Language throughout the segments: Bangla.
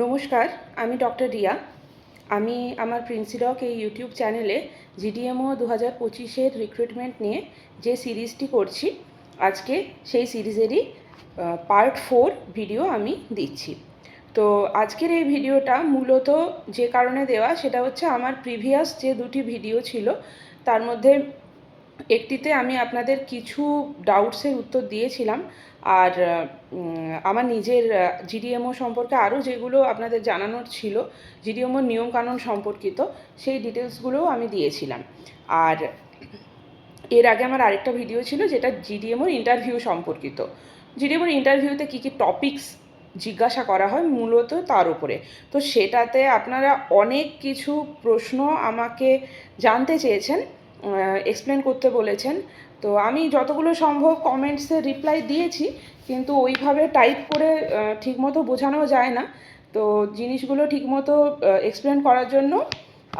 নমস্কার, আমি ডক্টর রিয়া। আমি আমার প্রিন্সিডক এই ইউটিউব চ্যানেলে জিডিএমও দু হাজার পঁচিশের রিক্রুটমেন্ট নিয়ে যে সিরিজটি করছি, আজকে সেই সিরিজেরই পার্ট ফোর ভিডিও আমি দিচ্ছি। তো আজকের এই ভিডিওটা মূলত যে কারণে দেওয়া সেটা হচ্ছে আমার প্রিভিয়াস যে দুটি ভিডিও ছিল, তার মধ্যে একটিতে আমি আপনাদের কিছু ডাউটসের উত্তর দিয়েছিলাম। আর আমার নিজের জিডিএমও সম্পর্কে আরও যেগুলো আপনাদের জানানোর ছিল জিডিএমওর নিয়মকানুন সম্পর্কিত, সেই ডিটেলসগুলোও আমি দিয়েছিলাম। আর এর আগে আমার আরেকটা ভিডিও ছিল যেটা জিডিএমওর ইন্টারভিউ সম্পর্কিত। জিডিএমওর ইন্টারভিউতে কী কী টপিকস জিজ্ঞাসা করা হয় মূলত তার উপরে। তো সেটাতে আপনারা অনেক কিছু প্রশ্ন আমাকে জানতে চেয়েছেন এক্সপ্লেন করতে বলেছেন। তো আমি যতগুলো সম্ভব কমেন্টসে রিপ্লাই দিয়েছি, কিন্তু ওইভাবে টাইপ করে ঠিকমতো বোঝানো যায় না। তো জিনিসগুলো ঠিকমতো এক্সপ্লেন করার জন্য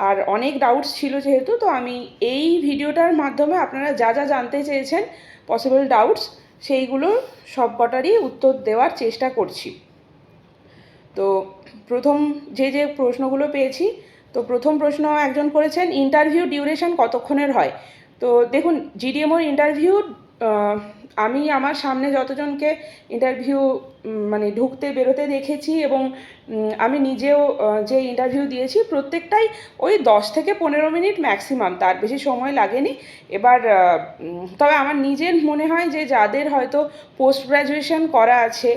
আর অনেক ডাউটস ছিল যেহেতু, তো আমি এই ভিডিওটার মাধ্যমে আপনারা যা যা জানতে চেয়েছেন পসিবল ডাউটস সেইগুলো সব কটারই উত্তর দেওয়ার চেষ্টা করছি। তো প্রথম যে যে প্রশ্নগুলো পেয়েছি, তো প্রথম প্রশ্ন একজন করেছেন ইন্টারভিউ ডিউরেশন কতক্ষণের হয়? তো দেখুন জিডিএমওর ইন্টারভিউ আমি আমার সামনে যতজনকে ইন্টারভিউ মানে ঢুকতে বেরোতে দেখেছি এবং আমি নিজেও যে ইন্টারভিউ দিয়েছি, প্রত্যেকটাই ওই দশ থেকে পনেরো মিনিট ম্যাক্সিমাম তার বেশি সময় লাগেনি। এবার তবে আমার নিজের মনে হয় যে যাদের হয়তো পোস্ট গ্র্যাজুয়েশন করা আছে,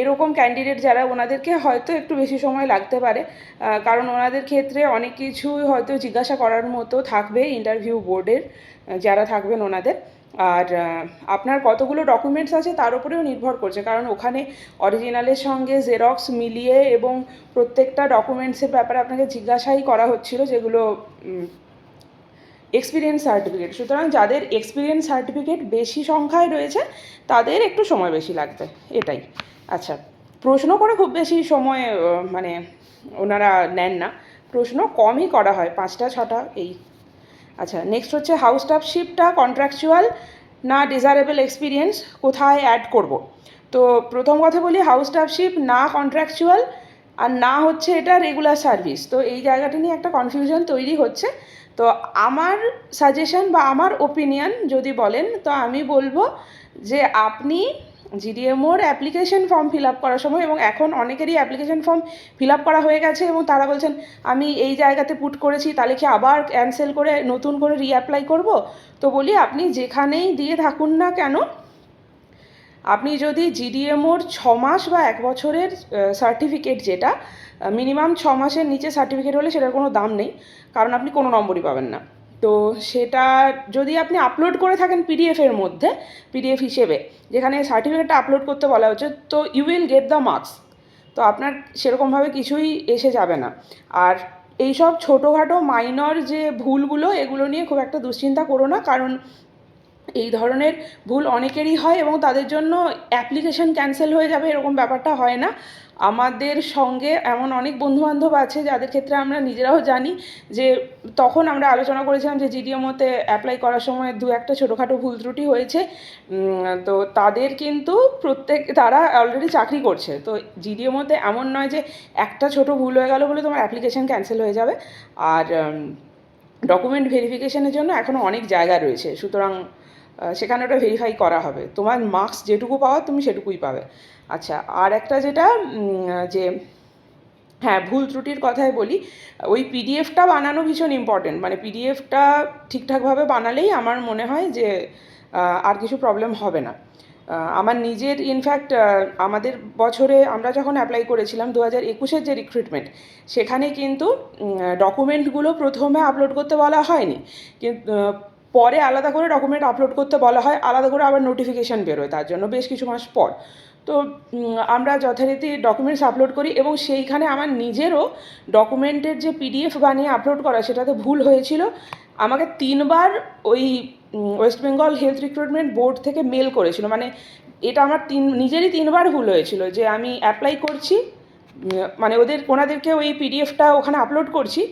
এরকম ক্যান্ডিডেট যারা, ওনাদেরকে হয়তো একটু বেশি সময় লাগতে পারে। কারণ ওনাদের ক্ষেত্রে অনেক কিছু হয়তো জিজ্ঞাসা করার মতো থাকবে ইন্টারভিউ বোর্ডের যারা থাকবেন ওনাদের। আর আপনার কতগুলো ডকুমেন্টস আছে তার উপরেও নির্ভর করছে। কারণ ওখানে অরিজিনালের সঙ্গে জেরক্স মিলিয়ে এবং প্রত্যেকটা ডকুমেন্টসের ব্যাপারে আপনাকে জিজ্ঞাসাই করা হচ্ছিল যেগুলো এক্সপিরিয়েন্স সার্টিফিকেট সুতরাং যাদের এক্সপিরিয়েন্স সার্টিফিকেট বেশি সংখ্যায় রয়েছে, তাদের একটু সময় বেশি লাগবে। এটাই। আচ্ছা প্রশ্ন করে খুব বেশি সময় মানে ওনারা নেন না। প্রশ্ন কমই করা হয়, পাঁচটা, ছটা, এই আচ্ছা নেক্সট হচ্ছে হাউস স্টাফশিপটা কন্ট্রাকচুয়াল না ডিজারেবল এক্সপিরিয়েন্স কোথায় অ্যাড করব? তো প্রথম কথা বলি হাউস স্টাফশিপ না কন্ট্রাকচুয়াল আর না হচ্ছে এটা রেগুলার সার্ভিস তো এই জায়গাটা নিয়ে একটা কনফিউশন তৈরি হচ্ছে। তো আমার সাজেশন বা আমার ওপিনিয়ন যদি বলেন, তো আমি বলব যে আপনি জিডিএমওর অ্যাপ্লিকেশন ফর্ম ফিল আপ করার সময় এবং এখন অনেকেরই অ্যাপ্লিকেশন ফর্ম ফিল আপ করা হয়ে গেছে এবং তারা বলছেন, আমি এই জায়গাতে পুট করেছি, তাহলে কি আবার ক্যান্সেল করে, নতুন করে রিঅ্যাপ্লাই করব? তো বলি, আপনি যেখানেই দিয়ে থাকুন না কেন, আপনি যদি জিডিএমওর ছ মাস বা এক বছরের সার্টিফিকেট যেটা মিনিমাম ছ মাসের নিচে সার্টিফিকেট হলে সেটার কোনো দাম নেই, কারণ আপনি কোনো নম্বরই পাবেন না। তো সেটা যদি আপনি আপলোড করে থাকেন পিডিএফের মধ্যে পিডিএফ হিসেবে, যেখানে সার্টিফিকেটটা আপলোড করতে বলা হচ্ছে, তো you will get the marks তো আপনার সেরকমভাবে কিছুই এসে যাবে না। আর এইসব ছোটোখাটো মাইনর যে ভুলগুলো, এগুলো নিয়ে খুব একটা দুশ্চিন্তা করো না, কারণ এই ধরনের ভুল অনেকেরই হয় এবং তাদের জন্য অ্যাপ্লিকেশন ক্যান্সেল হয়ে যাবে, এরকম ব্যাপারটা হয় না। আমাদের সঙ্গে এমন অনেক বন্ধুবান্ধব আছে যাদের ক্ষেত্রে আমরা নিজেরাও জানি যে তখন আমরা আলোচনা করেছিলাম যে জিডিএমওতে অ্যাপ্লাই করার সময় দু একটা ছোটোখাটো ভুল ত্রুটি হয়েছে। তো তাদের কিন্তু প্রত্যেক, তারা অলরেডি চাকরি করছে। তো জিডিএমওতে এমন নয় যে একটা ছোট ভুল হয়ে গেল বলে তোমার অ্যাপ্লিকেশন ক্যান্সেল হয়ে যাবে। আর ডকুমেন্ট ভেরিফিকেশনের জন্য এখনও অনেক জায়গা রয়েছে। সুতরাং সেখানে ওটা ভেরিফাই করা হবে। তোমার মার্কস যেটুকু পাওয়ার তুমি সেটুকুই পাবে। আচ্ছা আর একটা যেটা যে হ্যাঁ ভুল ত্রুটির কথাই বলি, ওই পিডিএফটা বানানো ভীষণ ইম্পর্টেন্ট মানে পিডিএফটা ঠিকঠাকভাবে বানালেই আমার মনে হয় যে আর কিছু প্রবলেম হবে না। আমার নিজের ইনফ্যাক্ট আমাদের বছরে আমরা যখন অ্যাপ্লাই করেছিলাম দু হাজার একুশের যে রিক্রুটমেন্ট সেখানে কিন্তু ডকুমেন্টগুলো প্রথমে আপলোড করতে বলা হয়নি। কিন্তু পরে আলাদা করে ডকুমেন্ট আপলোড করতে বলা হয়, আলাদা করে আবার নোটিফিকেশান বেরোয়, তার জন্য বেশ কিছু মাস পর। তো আমরা যথারীতি ডকুমেন্টস আপলোড করি এবং সেইখানে আমার নিজেরও ডকুমেন্টের যে পিডিএফ বানিয়ে আপলোড করা সেটাতে ভুল হয়েছিল। আমাকে তিনবার ওই West Bengal health recruitment board থেকে মেল করেছিল। মানে এটা আমার তিন, নিজেরই তিনবার ভুল হয়েছিল যে আমি অ্যাপ্লাই করছি মানে ওদের, ওনাদেরকে ওই পিডিএফটা ওখানে আপলোড করছি।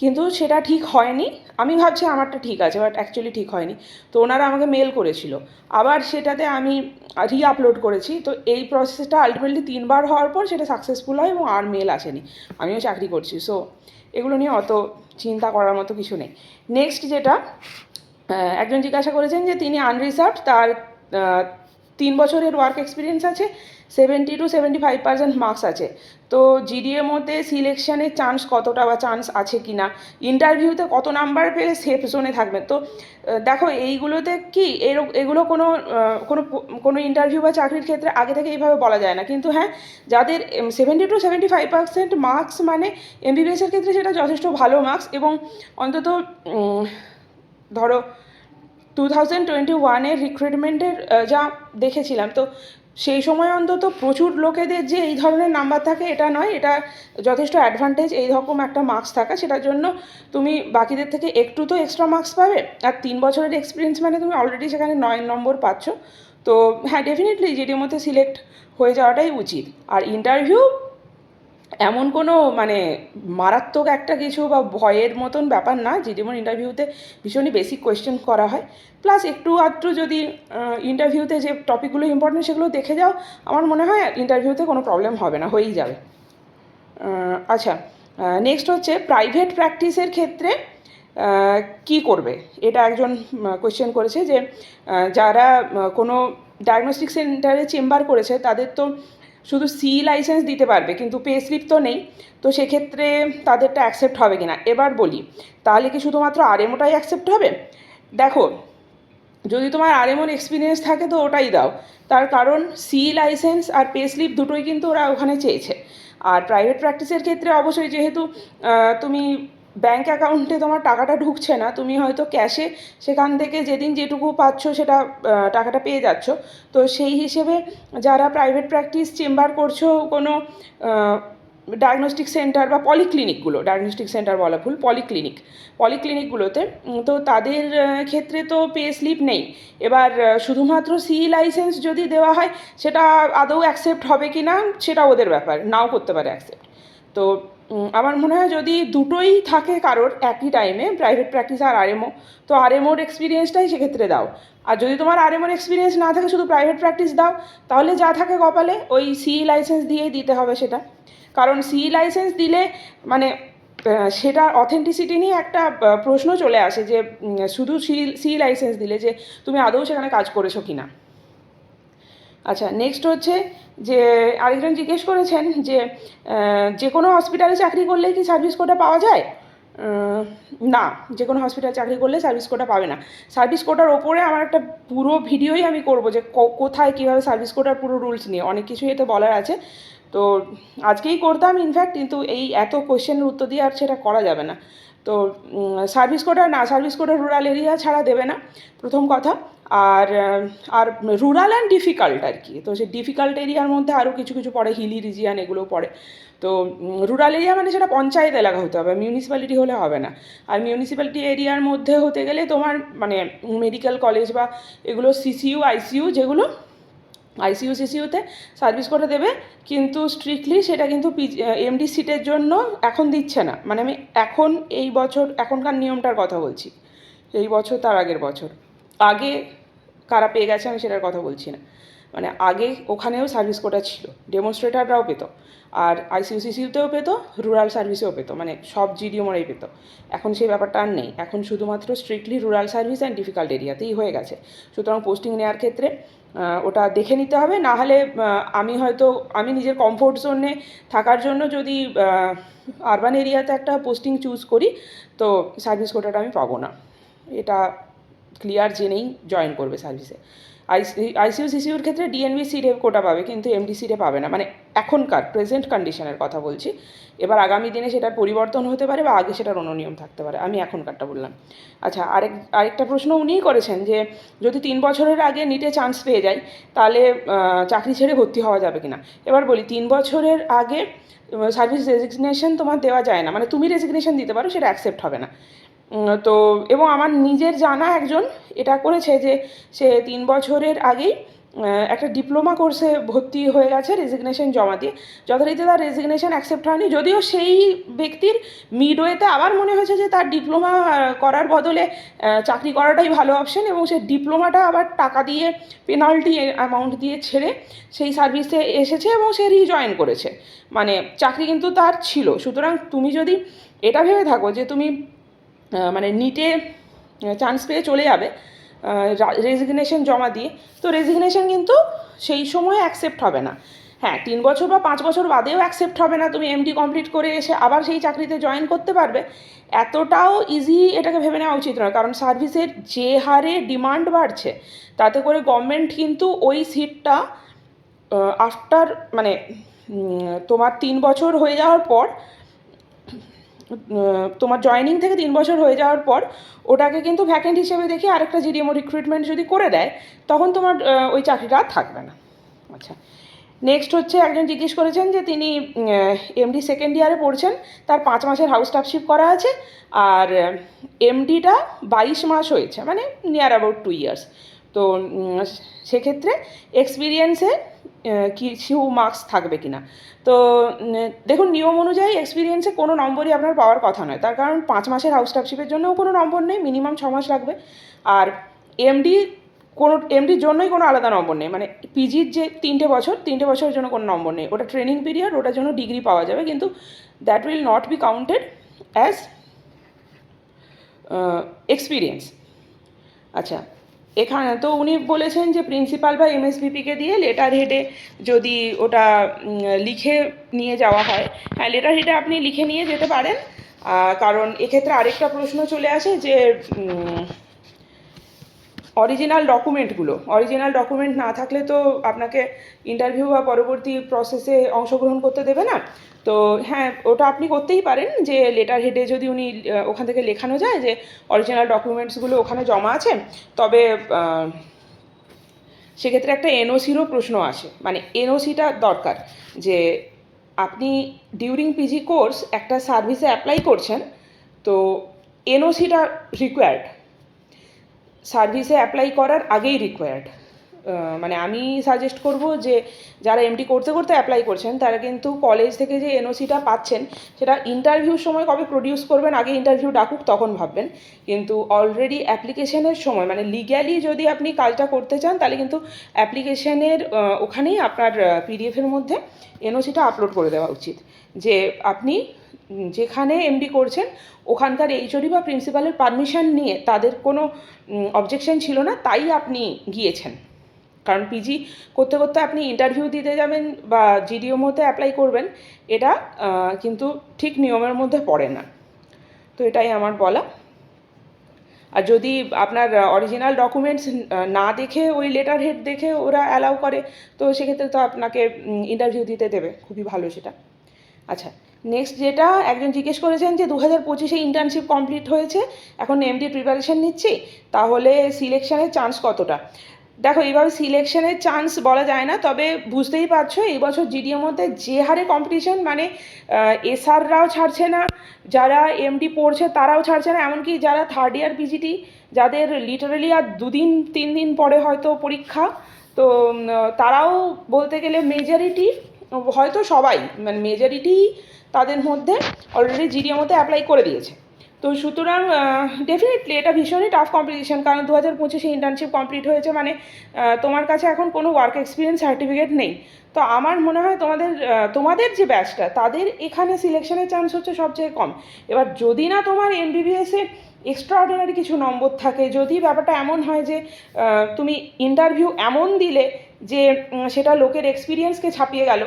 কিন্তু সেটা ঠিক হয়নি। আমি ভাবছি আমারটা ঠিক আছে বাট অ্যাকচুয়ালি ঠিক হয়নি। তো ওনারা আমাকে মেল করেছিল। আবার সেটাতে আমি রি আপলোড করেছি। তো এই প্রসেসটা আলটিমেটলি তিনবার হওয়ার পর সেটা সাকসেসফুল হয় এবং আর মেল আসেনি। আমিও চাকরি করছি। সো এগুলো নিয়ে অত চিন্তা করার মতো কিছু নেই। নেক্সট যেটা একজন জিজ্ঞাসা করেছেন যে তিনি আনরিসার্ভ তার তিন বছরের ওয়ার্ক এক্সপিরিয়েন্স আছে seventy two seventy five percent marks আছে। তো জিডিএর মধ্যে সিলেকশনের চান্স কতটা বা চান্স আছে কি না ইন্টারভিউতে কত নাম্বার পেলে সেফ জোনে থাকবে তো দেখো, এইগুলোতে কি এরক- এগুলো কোনো কোনো কোনো ইন্টারভিউ বা চাকরির ক্ষেত্রে আগে থেকে এইভাবে বলা যায় না। কিন্তু হ্যাঁ যাদের seventy two seventy five percent marks মানে এমবিবিএসের ক্ষেত্রে সেটা যথেষ্ট ভালো মার্কস এবং অন্তত ধরো টু থাউজেন্ড টোয়েন্টি ওয়ানের রিক্রুটমেন্টের যা দেখেছিলাম, তো সেই সময় অন্তত প্রচুর লোকেদের যে এই ধরনের নাম্বার থাকে, এটা নয়, এটা যথেষ্ট অ্যাডভান্টেজ এই রকম একটা মার্কস থাকা, সেটার জন্য তুমি বাকিদের থেকে একটু তো এক্সট্রা মার্কস পাবে, আর তিন বছরের এক্সপিরিয়েন্স মানে তুমি অলরেডি সেখানে নয় নম্বর পাচ্ছ, তো হ্যাঁ ডেফিনেটলি যেটির মধ্যে সিলেক্ট হয়ে যাওয়াটাই উচিত। আর ইন্টারভিউ এমন কোনো মানে মারাত্মক একটা কিছু বা ভয়ের মতন ব্যাপার না যেমন ইন্টারভিউতে ভীষণই বেসিক কোয়েশ্চেন করা হয়। প্লাস একটু আধটু যদি ইন্টারভিউতে যে টপিকগুলো ইম্পর্টেন্ট সেগুলো দেখে যাও, আমার মনে হয় ইন্টারভিউতে কোনো প্রবলেম হবে না, হয়েই যাবে। আচ্ছা নেক্সট হচ্ছে প্রাইভেট প্র্যাকটিসের ক্ষেত্রে কি করবে? এটা একজন কোয়েশ্চেন করেছে যে যারা কোনো ডায়াগনস্টিক সেন্টারে চেম্বার করেছে, তাদের তো শুধু সি লাইসেন্স দিতে পারবে, কিন্তু পে স্লিপ তো নেই। তো সেক্ষেত্রে তাদেরটা অ্যাকসেপ্ট হবে কি না এবার বলি, তাহলে কি শুধুমাত্র আরএমওটাই অ্যাকসেপ্ট হবে? দেখো, যদি তোমার আরএমওর এক্সপিরিয়েন্স থাকে তো ওটাই দাও। তার কারণ সি লাইসেন্স আর পে স্লিপ দুটোই কিন্তু ওরা ওখানে চেয়েছে। আর প্রাইভেট প্র্যাকটিসের ক্ষেত্রে অবশ্যই যেহেতু তুমি ব্যাংক অ্যাকাউন্টে তোমার টাকাটা ঢুকছে না, তুমি হয়তো ক্যাশে সেখান থেকে যেদিন যেটুকু পাচ্ছ সেটা টাকাটা পেয়ে যাচ্ছ। তো সেই হিসেবে যারা প্রাইভেট প্র্যাকটিস চেম্বার করছ, কোনো ডায়াগনস্টিক সেন্টার বা পলিক্লিনিকগুলো ডায়াগনস্টিক সেন্টার বলা ভুল পলিক্লিনিক পলিক্লিনিকগুলোতে তো তাদের ক্ষেত্রে তো পে স্লিপ নেই। এবার শুধুমাত্র সি লাইসেন্স যদি দেওয়া হয়, সেটা আদৌ অ্যাকসেপ্ট হবে কি না সেটা ওদের ব্যাপার, নাও করতে পারে অ্যাকসেপ্ট তো আমার মনে হয় যদি দুটোই থাকে কারোর একই টাইমে প্রাইভেট প্র্যাকটিস আর আরএমও তো আরএমওর এক্সপিরিয়েন্সটাই সেক্ষেত্রে দাও। আর যদি তোমার আরএমওর এক্সপিরিয়েন্স না থাকে, শুধু প্রাইভেট প্র্যাকটিস দাও, তাহলে যা থাকে কপালে, ওই সি লাইসেন্স দিয়েই দিতে হবে সেটা। কারণ সি লাইসেন্স দিলে মানে সেটার অথেন্টিসিটি নিয়ে একটা প্রশ্ন চলে আসে যে শুধু সি সি লাইসেন্স দিলে যে, তুমি আদৌ সেখানে কাজ করেছ কি না আচ্ছা নেক্সট হচ্ছে যে আরেকজন জিজ্ঞেস করেছেন যে যে কোনো হসপিটালে চাকরি করলে কি সার্ভিস কোটা পাওয়া যায়? না, যে কোনো হসপিটালে চাকরি করলে সার্ভিস কোটা পাবে না। সার্ভিস কোটার ওপরে আমার একটা পুরো ভিডিওই আমি করব যে কোথায় কীভাবে সার্ভিস কোটার পুরো রুলস নিয়ে। অনেক কিছুই এতে বলার আছে। তো আজকেই করতাম ইনফ্যাক্ট কিন্তু এই এত কোয়েশ্চেনের উত্তর দিয়ে আর সেটা করা যাবে না। তো সার্ভিস কোটা না সার্ভিস কোটা রুরাল এরিয়া ছাড়া দেবে না, প্রথম কথা। আর আর রুরাল অ্যান্ড ডিফিকাল্ট আর কি। তো সেই ডিফিকাল্ট এরিয়ার মধ্যে আরও কিছু কিছু পড়ে হিলি রিজিয়ান এগুলো পড়ে। তো রুরাল এরিয়া মানে সেটা পঞ্চায়েত এলাকা হতে হবে মিউনিসিপ্যালিটি হলে হবে না। আর মিউনিসিপ্যালিটি এরিয়ার মধ্যে হতে গেলে তোমার মানে মেডিকেল কলেজ বা এগুলো সিসিইউ আইসিইউ যেগুলো আইসিইউ, সিসিইউতে সার্ভিস করে দেবে, কিন্তু স্ট্রিক্টলি সেটা কিন্তু এমডি সিটের জন্য এখন দিচ্ছে না। মানে আমি এখন এই বছর, এখনকার নিয়মটার কথা বলছি। এই বছর তার আগের বছর। আগে কারা পেয়ে গেছে আমি সেটার কথা বলছি না। মানে আগে ওখানেও সার্ভিস কোটা ছিল ডেমনস্ট্রেটাররাও পেত, আর আইসিইউ, সিসিইউতেও পেতো রুরাল সার্ভিসেও পেতো মানে সব জিডিওমরাই পেত। এখন সেই ব্যাপারটা আর নেই। এখন শুধুমাত্র strictly rural service and difficult এরিয়াতেই হয়ে গেছে। সুতরাং পোস্টিং নেওয়ার ক্ষেত্রে ওটা দেখে নিতে হবে। না হলে আমি হয়তো, আমি নিজের কমফোর্ট জোনে থাকার জন্য যদি আরবান এরিয়াতে একটা পোস্টিং চুজ করি, তো সার্ভিস কোটাটা আমি পাবো না। এটা ক্লিয়ার জেনেই জয়েন করবে সার্ভিসে আইসিইউ সিসিউর ক্ষেত্রে ডিএনবি সিটে কোটা পাবে, কিন্তু এমডি সিটে পাবে না। মানে এখনকার প্রেজেন্ট কন্ডিশনের কথা বলছি। এবার আগামী দিনে সেটার পরিবর্তন হতে পারে বা আগে সেটার অন্য নিয়ম থাকতে পারে। আমি এখনকারটা বললাম। আচ্ছা আরেক আরেকটা প্রশ্ন উনিই করেছেন যে, যদি তিন বছরের আগে নিটে চান্স পেয়ে যাই, তাহলে চাকরি ছেড়ে ভর্তি হওয়া যাবে কিনা? এবার বলি, তিন বছরের আগে সার্ভিস রেজিগনেশন তোমার দেওয়া যায় না। মানে তুমি রেজিগনেশন দিতে পারো, সেটা অ্যাকসেপ্ট হবে না। তো, এবং আমার নিজের জানা একজন এটা করেছে যে সে তিন বছরের আগেই একটা ডিপ্লোমা কোর্সে ভর্তি হয়ে গেছে রেজিগনেশন জমা দিয়ে। যথারীতি তার রেজিগনেশন অ্যাকসেপ্ট হয়নি, যদিও সেই ব্যক্তির মিডওয়েতে আবার মনে হয়েছে যে তার ডিপ্লোমা করার বদলে চাকরি করাটাই ভালো অপশন এবং সে ডিপ্লোমাটা আবার টাকা দিয়ে পেনাল্টি অ্যামাউন্ট দিয়ে ছেড়ে সেই সার্ভিসে এসেছে এবং সে রিজয়েন করেছে। মানে চাকরি কিন্তু তার ছিল। সুতরাং তুমি যদি এটা ভেবে থাকো যে তুমি মানে নিটে চান্স পেয়ে চলে যাবে। রেজিগনেশন জমা দিয়ে। তো রেজিগনেশন কিন্তু সেই সময় অ্যাকসেপ্ট হবে না। হ্যাঁ তিন বছর বা পাঁচ বছর বাদেও অ্যাকসেপ্ট হবে না। তুমি এমডি কমপ্লিট করে এসে আবার সেই চাকরিতে জয়েন করতে পারবে। এতটাও ইজি এটাকে ভেবে নেওয়া উচিত নয়। কারণ সার্ভিসের যে হারে ডিমান্ড বাড়ছে, তাতে করে গভর্নমেন্ট কিন্তু ওই সিটটা আফটার মানে তোমার তিন বছর হয়ে যাওয়ার পর তোমার জয়েনিং থেকে তিন বছর হয়ে যাওয়ার পর ওটাকে কিন্তু ভ্যাকেন্ট হিসেবে দেখে আরেকটা জিডিএমও রিক্রুটমেন্ট যদি করে দেয়, তখন তোমার ওই চাকরিটা আর থাকবে না। আচ্ছা। নেক্সট হচ্ছে একজন জিজ্ঞেস করেছেন যে তিনি এমডি সেকেন্ড ইয়ারে পড়ছেন, তার পাঁচ মাসের হাউস স্টাফশিপ করা আছে, আর এমডিটা বাইশ মাস হয়েছে মানে নিয়ার অ্যাবাউট টু ইয়ার্স তো সেক্ষেত্রে এক্সপিরিয়েন্সে কিছু মার্কস থাকবে কি না তো দেখুন, নিয়ম অনুযায়ী এক্সপিরিয়েন্সে কোনো নম্বরই আপনার পাওয়ার কথা নয়। তার কারণ পাঁচ মাসের হাউস স্টাফশিপের জন্যও কোনো নম্বর নেই মিনিমাম ছ মাস লাগবে। আর এমডি কোনো এমডির জন্যই কোনো আলাদা নম্বর নেই। মানে পিজির যে তিনটে বছর, তিনটে বছরের জন্য কোনো নম্বর নেই। ওটা ট্রেনিং পিরিয়ড ওটার জন্য ডিগ্রি পাওয়া যাবে। কিন্তু that will not be counted as experience আচ্ছা এখানে তো উনি বলেছেন যে প্রিন্সিপাল বা এমএসভিপিকে দিয়ে লেটার হেডে যদি ওটা লিখে নিয়ে যাওয়া হয়। হ্যাঁ লেটার হেডে আপনি লিখে নিয়ে যেতে পারেন। কারণ এক্ষেত্রে আরেকটা প্রশ্ন চলে আসে যে অরিজিনাল ডকুমেন্টগুলো অরিজিনাল ডকুমেন্ট না থাকলে তো আপনাকে ইন্টারভিউ বা পরবর্তী প্রসেসে অংশগ্রহণ করতে দেবে না। তো হ্যাঁ ওটা আপনি করতেই পারেন যে লেটার হেডে যদি উনি ওখান থেকে লেখানো যায় যে অরিজিনাল ডকুমেন্টসগুলো ওখানে জমা আছে, তবে সেক্ষেত্রে একটা এনওসিরও প্রশ্ন আসে। মানে এনওসিটা দরকার যে আপনি ডিউরিং পিজি কোর্স একটা সার্ভিসে অ্যাপ্লাই করছেন, তো এনওসিটা রিকোয়ার্ড সার্ভিসে অ্যাপ্লাই করার আগেই রিকোয়ার্ড মানে আমি সাজেস্ট করব যে যারা এমটি করতে করতে অ্যাপ্লাই করছেন, তারা কিন্তু কলেজ থেকে যে এনওসিটা পাচ্ছেন, সেটা ইন্টারভিউর সময় কবে প্রডিউস করবেন, আগে ইন্টারভিউ ডাকুক, তখন ভাববেন। কিন্তু অলরেডি অ্যাপ্লিকেশনের সময় মানে লিগ্যালি যদি আপনি কাজটা করতে চান, তাহলে কিন্তু অ্যাপ্লিকেশনের ওখানেই আপনার পিডিএফের মধ্যে এনওসিটা আপলোড করে দেওয়া উচিত। যে আপনি যেখানে এমডি করছেন, ওখানকার এইচওডি বা প্রিন্সিপালের পারমিশন নিয়ে তাদের কোনো অবজেকশন ছিল না, তাই আপনি গিয়েছেন। কারণ পিজি করতে করতে আপনি ইন্টারভিউ দিতে যাবেন বা জিডিও জিডিওমোতে অ্যাপ্লাই করবেন, এটা কিন্তু ঠিক নিয়মের মধ্যে পড়ে না। তো এটাই আমার বলা। আর যদি আপনার অরিজিনাল ডকুমেন্টস না দেখে, ওই লেটার হেড দেখে ওরা অ্যালাউ করে, তো সেক্ষেত্রে তো আপনাকে ইন্টারভিউ দিতে দেবে। খুবই ভালো সেটা। আচ্ছা নেক্সট যেটা একজন জিজ্ঞেস করেছেন যে দু হাজার পঁচিশে ইন্টার্নশিপ কমপ্লিট হয়েছে, এখন এমডি প্রিপারেশন নিচ্ছি, তাহলে সিলেকশানের চান্স কতটা? দেখো, এইভাবে সিলেকশনের চান্স বলা যায় না, তবে বুঝতেই পারছ এই বছর জিডিএর মধ্যে যে হারে কম্পিটিশন মানে এসআররাও ছাড়ছে না, যারা এমডি পড়ছে তারাও ছাড়ছে না, এমনকি যারা থার্ড ইয়ার পিজিটি যাদের লিটারালি আর দুদিন তিন দিন পরে হয়তো পরীক্ষা, তো তারাও বলতে গেলে মেজরিটি হয়তো সবাই মানে মেজরিটি তাদের মধ্যে অলরেডি জিডিএর মধ্যে অ্যাপ্লাই করে দিয়েছে। তো সুতরাং ডেফিনেটলি এটা ভীষণই টাফ কম্পিটিশান কারণ দু হাজার পঁচিশে ইন্টার্নশিপ কমপ্লিট হয়েছে মানে তোমার কাছে এখন কোনো ওয়ার্ক এক্সপিরিয়েন্স সার্টিফিকেট নেই। তো আমার মনে হয় তোমাদের তোমাদের যে ব্যাচটা তাদের এখানে সিলেকশনের চান্স হচ্ছে সবচেয়ে কম। এবার যদি না তোমার এমবিবিএসে এক্সট্রা অর্ডিনারি কিছু নম্বর থাকে, যদি ব্যাপারটা এমন হয় যে তুমি ইন্টারভিউ এমন দিলে যে সেটা লোকের এক্সপিরিয়েন্সকে ছাপিয়ে গেল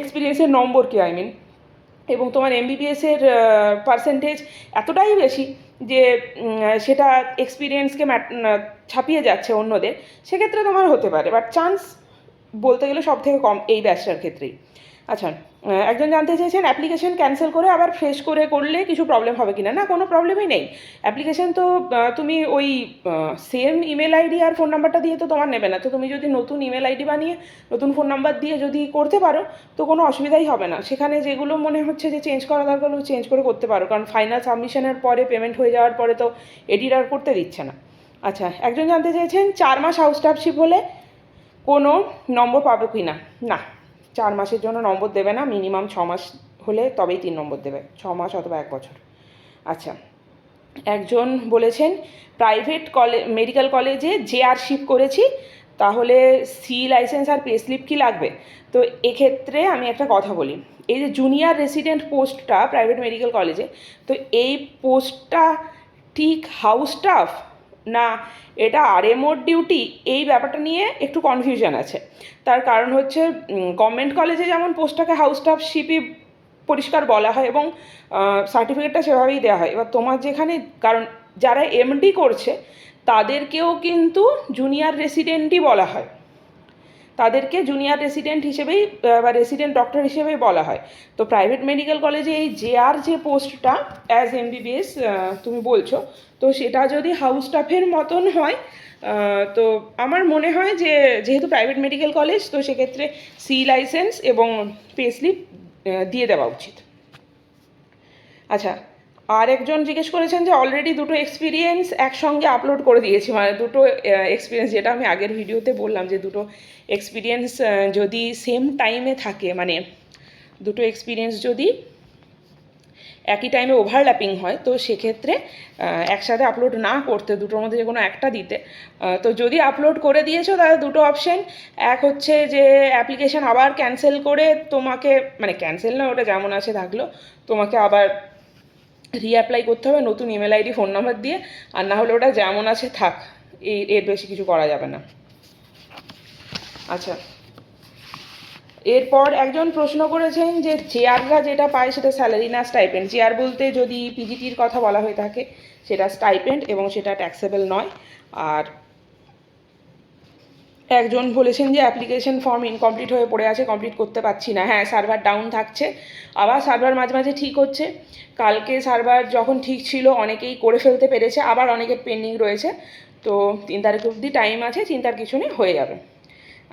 এক্সপিরিয়েন্সের নম্বরকে আই মিন এবং তোমার এমবিবিএসের পার্সেন্টেজ এতটাই বেশি যে সেটা এক্সপিরিয়েন্সকে ছাপিয়ে যাচ্ছে অন্যদের, সেক্ষেত্রে তোমার হতে পারে। বাট চান্স বলতে গেলে সব থেকে কম এই ব্যবসার ক্ষেত্রেই। আচ্ছা একজন জানতে চেয়েছেন অ্যাপ্লিকেশন ক্যান্সেল করে আবার ফ্রেশ করে করলে কিছু প্রবলেম হবে কিনা? না, কোনো প্রবলেমই নেই। অ্যাপ্লিকেশন তো তুমি ওই সেম ইমেল আইডি আর ফোন নাম্বারটা দিয়ে তো তোমার নেবে না। তো তুমি যদি নতুন ইমেল আইডি বানিয়ে, নতুন ফোন নাম্বার দিয়ে যদি করতে পারো, তো কোনো অসুবিধাই হবে না। সেখানে যেগুলো মনে হচ্ছে যে চেঞ্জ করা দরকার চেঞ্জ করে করতে পারো। কারণ ফাইনাল সাবমিশনের পরে পেমেন্ট হয়ে যাওয়ার পরে তো এডিট আর করতে দিচ্ছে না। আচ্ছা একজন জানতে চেয়েছেন, চার মাস হাউস স্টাফশিপ হলে কোনো নম্বর পাবে কি না না। চার মাসের জন্য নম্বর দেবে না মিনিমাম ছ মাস হলে তবেই তিন নম্বর দেবে, ছ মাস অথবা এক বছর। আচ্ছা একজন বলেছেন প্রাইভেট কলে মেডিকেল কলেজে যে আর শিফট করেছি, তাহলে সি লাইসেন্স আর পে স্লিপ কি লাগবে? তো এক্ষেত্রে আমি একটা কথা বলি, এই যে জুনিয়র রেসিডেন্ট পোস্টটা প্রাইভেট মেডিকেল কলেজে তো এই পোস্টটা ঠিক হাউস স্টাফ না, এটা আরএমওর ডিউটি এই ব্যাপারটা নিয়ে একটু কনফিউশন আছে। তার কারণ হচ্ছে গভর্নমেন্ট কলেজে যেমন পোস্টটাকে হাউস স্টাফ শিপি পরিষ্কার বলা হয় এবং সার্টিফিকেটটা সেভাবেই দেওয়া হয়। এবার তোমার যেখানে, কারণ যারা এমডি করছে, তাদেরকেও কিন্তু জুনিয়র রেসিডেন্টই বলা হয়। তাদেরকে জুনিয়র রেসিডেন্ট হিসেবেই বা রেসিডেন্ট ডক্টর হিসেবেই বলা হয়। তো প্রাইভেট মেডিকেল কলেজে এই জে আর যে পোস্টটা অ্যাজ এমবিবিএস তুমি বলছো, তো সেটা যদি হাউস স্টাফের মতন হয় তো আমার মনে হয় যে, যেহেতু প্রাইভেট মেডিকেল কলেজ তো সেক্ষেত্রে সি লাইসেন্স এবং পে স্লিপ দিয়ে দেওয়া উচিত। আচ্ছা আর একজন জিজ্ঞেস করেছেন যে অলরেডি দুটো এক্সপিরিয়েন্স একসঙ্গে আপলোড করে দিয়েছি। মানে দুটো এক্সপিরিয়েন্স যেটা আমি আগের ভিডিওতে বললাম যে দুটো এক্সপিরিয়েন্স যদি সেম টাইমে থাকে মানে দুটো এক্সপিরিয়েন্স যদি একই টাইমে ওভারল্যাপিং হয়, তো সেক্ষেত্রে একসাথে আপলোড না করতে, দুটোর মধ্যে যে কোনো একটা দিতে তো যদি আপলোড করে দিয়েছ, তাহলে দুটো অপশন এক হচ্ছে যে অ্যাপ্লিকেশান আবার ক্যান্সেল করে তোমাকে মানে ক্যান্সেল না, ওটা যেমন আছে, থাকল, তোমাকে আবার রিঅ্যাপ্লাই করতে হবে, নতুন ইমেল আইডি ফোন নাম্বার দিয়ে, আর না হলে ওটা যেমন আছে থাক এই এর বেশি কিছু করা যাবে না। আচ্ছা। এরপর একজন প্রশ্ন করেছেন যে, চেয়াররা যেটা পায় সেটা স্যালারি না স্টাইপেন্ড চেয়ার বলতে যদি পিজিটির কথা বলা হয়ে থাকে, সেটা স্টাইপেন্ড এবং সেটা ট্যাক্সেবল নয়। আর একজন বলেছেন যে অ্যাপ্লিকেশন ফর্ম ইনকমপ্লিট হয়ে পড়ে আছে কমপ্লিট করতে পারছি না। হ্যাঁ সার্ভার ডাউন থাকছে। আবার সার্ভার মাঝে মাঝে ঠিক হচ্ছে। কালকে সার্ভার যখন ঠিক ছিল, অনেকেই করে ফেলতে পেরেছে। আবার অনেকের পেন্ডিং রয়েছে। তো তিন তারিখ অবধি টাইম আছে, চিন্তার কিছু নেই, হয়ে যাবে।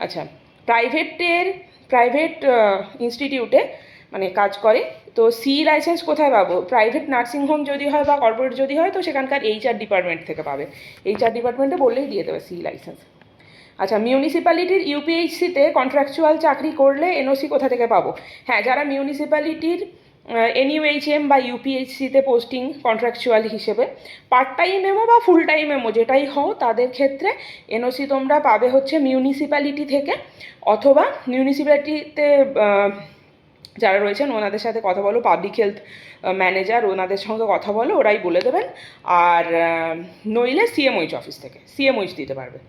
আচ্ছা প্রাইভেটের প্রাইভেট ইনস্টিটিউটে মানে কাজ করে। তো সি লাইসেন্স কোথায় পাবো? প্রাইভেট নার্সিং হোম যদি হয় বা কর্পোরেট যদি হয়, তো সেখানকার এইচআর ডিপার্টমেন্ট থেকে পাবে। এইচআর ডিপার্টমেন্টে বললেই দিয়ে দেবে সি লাইসেন্স আচ্ছা মিউনিসিপ্যালিটির ইউপিএইচসিতে কন্ট্রাকচুয়াল চাকরি করলে এনওসি কোথা থেকে পাবো? হ্যাঁ যারা মিউনিসিপ্যালিটির এনইউএইচএম বা ইউপিএইচসিতে পোস্টিং কন্ট্রাকচুয়াল হিসেবে পার্ট টাইম এমও বা ফুল টাইম এমও যেটাই হও, তাদের ক্ষেত্রে এনওসি তোমরা পাবে হচ্ছে মিউনিসিপ্যালিটি থেকে অথবা মিউনিসিপ্যালিটিতে যারা রয়েছেন ওনাদের সাথে কথা বলো পাবলিক হেলথ ম্যানেজার ওনাদের সঙ্গে কথা বলো, ওরাই বলে দেবেন। আর নইলে সিএমওইচ অফিস থেকে সিএমওইচ দিতে পারবে।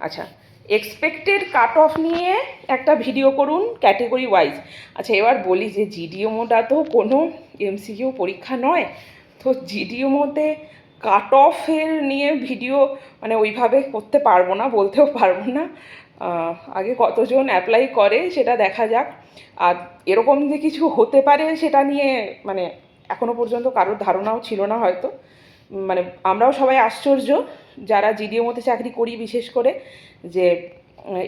আচ্ছা এক্সপেক্টেড কাট অফ নিয়ে একটা ভিডিও করুন ক্যাটেগরি ওয়াইজ আচ্ছা এবার বলি যে জিডিওমোটা তো কোনো এমসিকিউ পরীক্ষা নয়, তো জিডিওমোতে কাট অফের নিয়ে ভিডিও মানে ওইভাবে করতে পারব না, বলতেও পারব না। আগে কতজন অ্যাপ্লাই করে সেটা দেখা যাক। আর এরকম যে কিছু হতে পারে সেটা নিয়ে মানে এখনও পর্যন্ত কারোর ধারণাও ছিল না হয়তো। মানে আমরাও সবাই আশ্চর্য, যারা জিডিওমোতে চাকরি করি বিশেষ করে, যে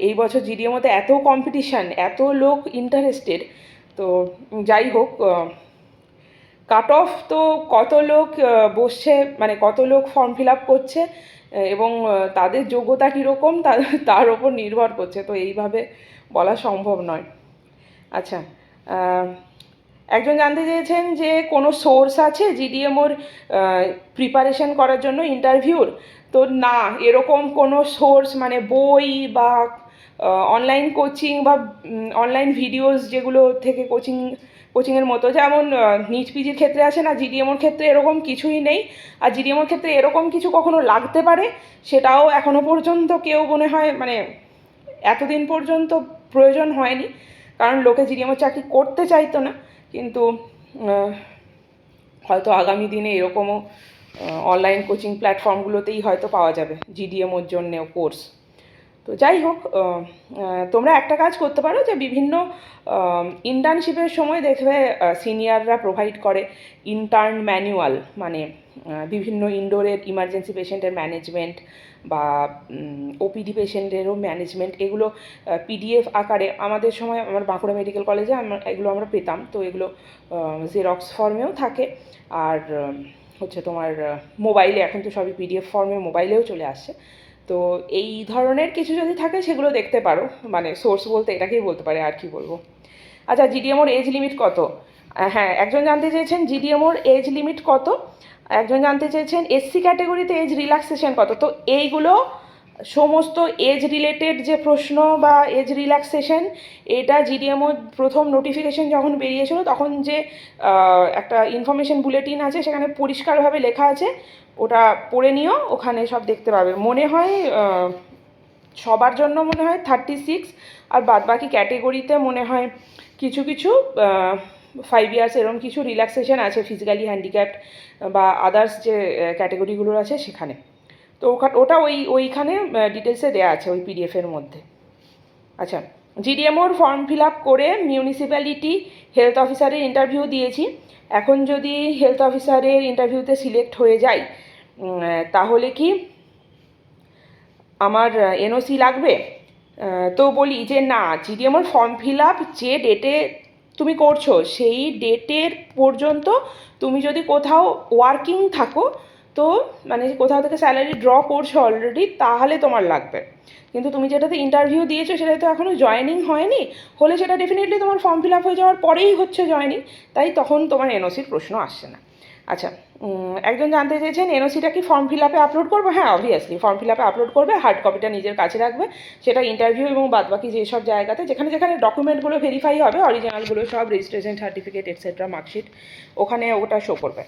এই বছর জিডিওমোতে এত কম্পিটিশান এত লোক ইন্টারেস্টেড তো যাই হোক কাট অফ তো কত লোক বসছে মানে কত লোক ফর্ম ফিল আপ করছে এবং তাদের যোগ্যতা কীরকম তার ওপর নির্ভর করছে, তো এইভাবে বলা সম্ভব নয়। আচ্ছা একজন জানতে চেয়েছেন যে কোনো সোর্স আছে জিডিএমওর প্রিপারেশন করার জন্য ইন্টারভিউর তো না, এরকম কোনো সোর্স মানে বই বা অনলাইন কোচিং বা অনলাইন ভিডিওস যেগুলো থেকে কোচিং কোচিংয়ের মতো, যেমন নিট পিজির ক্ষেত্রে আছে না জিডিএমওর ক্ষেত্রে এরকম কিছুই নেই। আর জিডিএমওর ক্ষেত্রে এরকম কিছু কখনো লাগতে পারে? সেটাও এখনও পর্যন্ত কেউ মনে হয় মানে এতদিন পর্যন্ত প্রয়োজন হয়নি। কারণ লোকে জিডিএমওর চাকরি করতে চাইতো না। কিন্তু হয়তো আগামী দিনে এরকমও অনলাইন কোচিং প্ল্যাটফর্মগুলোতেই হয়তো পাওয়া যাবে জিডিএমওর জন্যেও কোর্স তো যাই হোক তোমরা একটা কাজ করতে পারো যে বিভিন্ন ইন্টার্নশিপের সময় দেখবে সিনিয়ররা প্রোভাইড করে ইন্টার্ন ম্যানুয়াল মানে বিভিন্ন ইনডোরের ইমার্জেন্সি পেশেন্টের ম্যানেজমেন্ট বা ওপিডি পেশেন্টেরও ম্যানেজমেন্ট এগুলো পিডিএফ আকারে আমাদের সময় আমার বাঁকুড়া মেডিকেল কলেজে আমরা, এগুলো আমরা পেতাম। তো এগুলো জেরক্স ফর্মেও থাকে আর হচ্ছে তোমার মোবাইলে এখন তো সবই পিডিএফ ফর্মে মোবাইলেও চলে আসছে। তো এই ধরনের কিছু যদি থাকে, সেগুলো দেখতে পারো। মানে সোর্স বলতে এটাকেই বলতে পারে, আর কি বলব। আচ্ছা জিডিএমওর এজ লিমিট কত? হ্যাঁ একজন জানতে চেয়েছেন জিডিএমওর এজ লিমিট কত? একজন জানতে চেয়েছেন এসসি ক্যাটাগরিতে এজ রিল্যাক্সেশন কত? তো এইগুলো সমস্ত এজ রিলেটেড যে প্রশ্ন বা এজ রিল্যাক্সেশন এটা জিডিএমও প্রথম নোটিফিকেশন যখন বেরিয়েছিল, তখন যে একটা ইনফরমেশন বুলেটিন আছে, সেখানে পরিষ্কারভাবে লেখা আছে। ওটা পড়ে নিও ওখানে সব দেখতে পাবে। মনে হয় সবার জন্য মনে হয় থার্টি সিক্স আর বাদ বাকি ক্যাটেগরিতে মনে হয় কিছু কিছু ফাইভ ইয়ার্স এরকম কিছু রিল্যাক্সেশন আছে ফিজিক্যালি হ্যান্ডিক্যাপ্ট বা আদার্স যে ক্যাটেগরিগুলো আছে সেখানে। তো ওটা ওই ওইখানে ডিটেলসে দেওয়া আছে ওই পিডিএফের মধ্যে। আচ্ছা জিডিএমওর ফর্ম ফিল আপ করে মিউনিসিপ্যালিটি হেলথ অফিসারের ইন্টারভিউ দিয়েছি। এখন যদি হেলথ অফিসারের ইন্টারভিউতে সিলেক্ট হয়ে উম, তাহলে কি আমার এনওসি লাগবে? তো বলি যে না জিডিএমওর ফর্ম ফিল আপ যে ডেটে তুমি করছ, সেই ডেটের পর্যন্ত তুমি যদি কোথাও ওয়ার্কিং থাকো, তো মানে কোথাও থেকে স্যালারি ড্র করছ অলরেডি তাহলে তোমার লাগবে। কিন্তু তুমি যেটাতে ইন্টারভিউ দিয়েছ, সেটাতে তো এখনও জয়েনিং হয়নি, হলে সেটা ডেফিনেটলি তোমার ফর্ম ফিল আপ হয়ে যাওয়ার পরেই হচ্ছে জয়েনিং তাই তখন তোমার এনওসির প্রশ্ন আসছে না। আচ্ছা একজন জানতে চেয়েছেন, এনওসিটা কি ফর্ম ফিল আপে আপলোড করব? হ্যাঁ অবভিয়াসলি ফর্ম ফিল আপে আপলোড করবে হার্ড কপিটা নিজের কাছে রাখবে, সেটা ইন্টারভিউ এবং বাদবাকি যেসব জায়গাতে, যেখানে যেখানে ডকুমেন্টগুলো ভেরিফাই হবে অরিজিনালগুলো সব রেজিস্ট্রেশন সার্টিফিকেট এটসেট্রা মার্কশিট ওখানে ওটা শো করবে।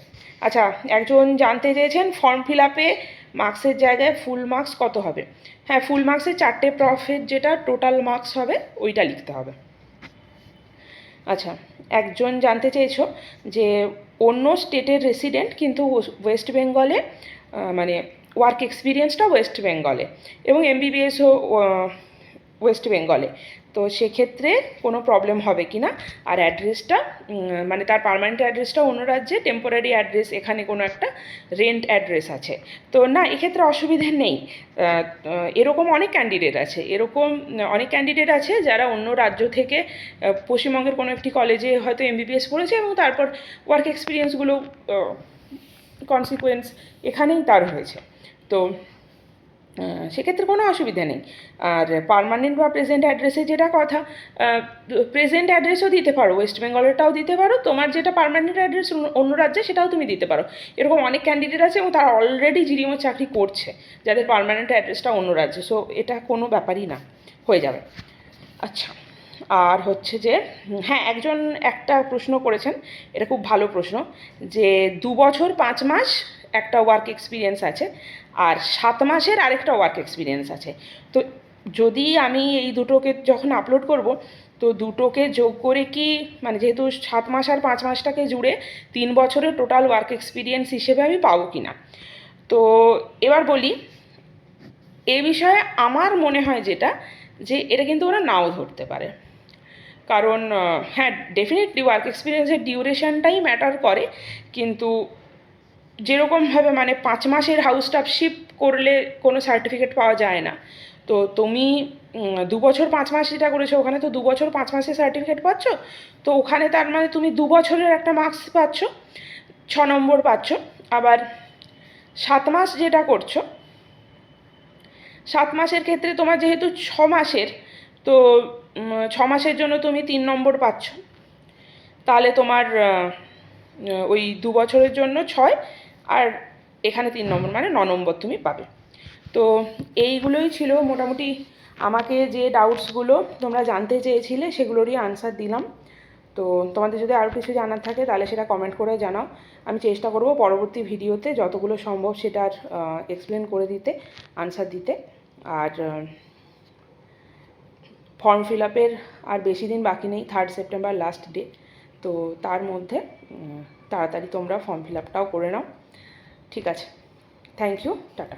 আচ্ছা একজন জানতে চেয়েছেন ফর্ম ফিল আপে মার্কসের জায়গায় ফুল মার্কস কত হবে? হ্যাঁ ফুল মার্কসের চারটে প্রফিট যেটা টোটাল মার্কস হবে, ওইটা লিখতে হবে। আচ্ছা একজন জানতে চেয়েছো যে অন্য স্টেটের রেসিডেন্ট কিন্তু ওয়েস্ট বেঙ্গলে মানে ওয়ার্ক এক্সপিরিয়েন্সটা ওয়েস্ট বেঙ্গলে এবং এমবিবিএসও ওয়েস্ট বেঙ্গলে তো সেক্ষেত্রে কোনো প্রবলেম হবে কি না আর অ্যাড্রেসটা মানে তার পার্মানেন্ট অ্যাড্রেসটা অন্য রাজ্যে টেম্পোরারি অ্যাড্রেস এখানে কোনো একটা রেন্ট অ্যাড্রেস আছে। তো না, এক্ষেত্রে অসুবিধে নেই। এরকম অনেক ক্যান্ডিডেট আছে। এরকম, অনেক ক্যান্ডিডেট আছে যারা অন্য রাজ্য থেকে পশ্চিমবঙ্গের কোনো একটি কলেজে হয়তো এমবিবিএস পড়েছে এবং তারপর ওয়ার্ক এক্সপিরিয়েন্সগুলো কনসিকুয়েন্স এখানেই তার হয়েছে। তো সেক্ষেত্রে কোনো অসুবিধা নেই। আর পারমানেন্ট বা প্রেজেন্ট অ্যাড্রেসে যেটা কথা প্রেজেন্ট অ্যাড্রেসও দিতে পারো ওয়েস্ট বেঙ্গলেরটাও দিতে পারো, তোমার যেটা পারমানেন্ট অ্যাড্রেস অন্য রাজ্যে সেটাও তুমি দিতে পারো। এরকম অনেক ক্যান্ডিডেট আছে এবং তারা অলরেডি জিরিমো চাকরি করছে, যাদের পারমানেন্ট অ্যাড্রেসটা অন্য রাজ্যে। সো এটা কোনো ব্যাপারই না, হয়ে যাবে। আচ্ছা আর হচ্ছে যে হ্যাঁ একজন একটা প্রশ্ন করেছেন, এটা খুব ভালো প্রশ্ন, যে দু বছর পাঁচ মাস একটা ওয়ার্ক এক্সপিরিয়েন্স আছে আর সাত মাসের আরেকটা ওয়ার্ক এক্সপিরিয়েন্স আছে। তো যদি আমি এই দুটোকে যখন আপলোড করব, তো দুটোকে যোগ করে কি মানে যেহেতু সাত মাস আর পাঁচ মাসটাকে জুড়ে তিন বছরের টোটাল ওয়ার্ক এক্সপিরিয়েন্স হিসেবে আমি পাবো কি না তো এবার বলি, এ বিষয়ে আমার মনে হয় যেটা, যে এটা কিন্তু ওরা নাও ধরতে পারে। কারণ হ্যাঁ ডেফিনেটলি ওয়ার্ক এক্সপিরিয়েন্সের ডিউরেশনটাই ম্যাটার করে, কিন্তু যেরকমভাবে মানে পাঁচ মাসের হাউস স্টাফশিপ করলে কোনো সার্টিফিকেট পাওয়া যায় না। তো তুমি দু বছর পাঁচ মাস যেটা করেছ, ওখানে তো দু বছর পাঁচ মাসের সার্টিফিকেট পাচ্ছ। তো ওখানে তার মানে তুমি দু বছরের একটা মার্কস পাচ্ছ, ছ নম্বর পাচ্ছ। আবার সাত মাস যেটা করছ, সাত মাসের ক্ষেত্রে তোমার যেহেতু ছ মাসের, তো ছ মাসের জন্য তুমি তিন নম্বর পাচ্ছ। তাহলে তোমার ওই দু বছরের জন্য ছয় আর এখানে তিন নম্বর মানে ন নম্বর তুমি পাবে। তো এইগুলোই ছিল মোটামুটি আমাকে যে ডাউটসগুলো তোমরা জানতে চেয়েছিলে সেগুলোরই আনসার দিলাম। তো তোমাদের যদি আরও কিছু জানার থাকে তাহলে সেটা কমেন্ট করে জানাও। আমি চেষ্টা করব পরবর্তী ভিডিওতে যতগুলো সম্ভব সেটার এক্সপ্লেন করে দিতে আনসার দিতে। আর ফর্ম ফিল আপের আর বেশি দিন বাকি নেই থার্ড সেপ্টেম্বর লাস্ট ডে তো তার মধ্যে তাড়াতাড়ি তোমরা ফর্ম ফিল আপটাও করে নাও। ঠিক আছে। Thank you tata.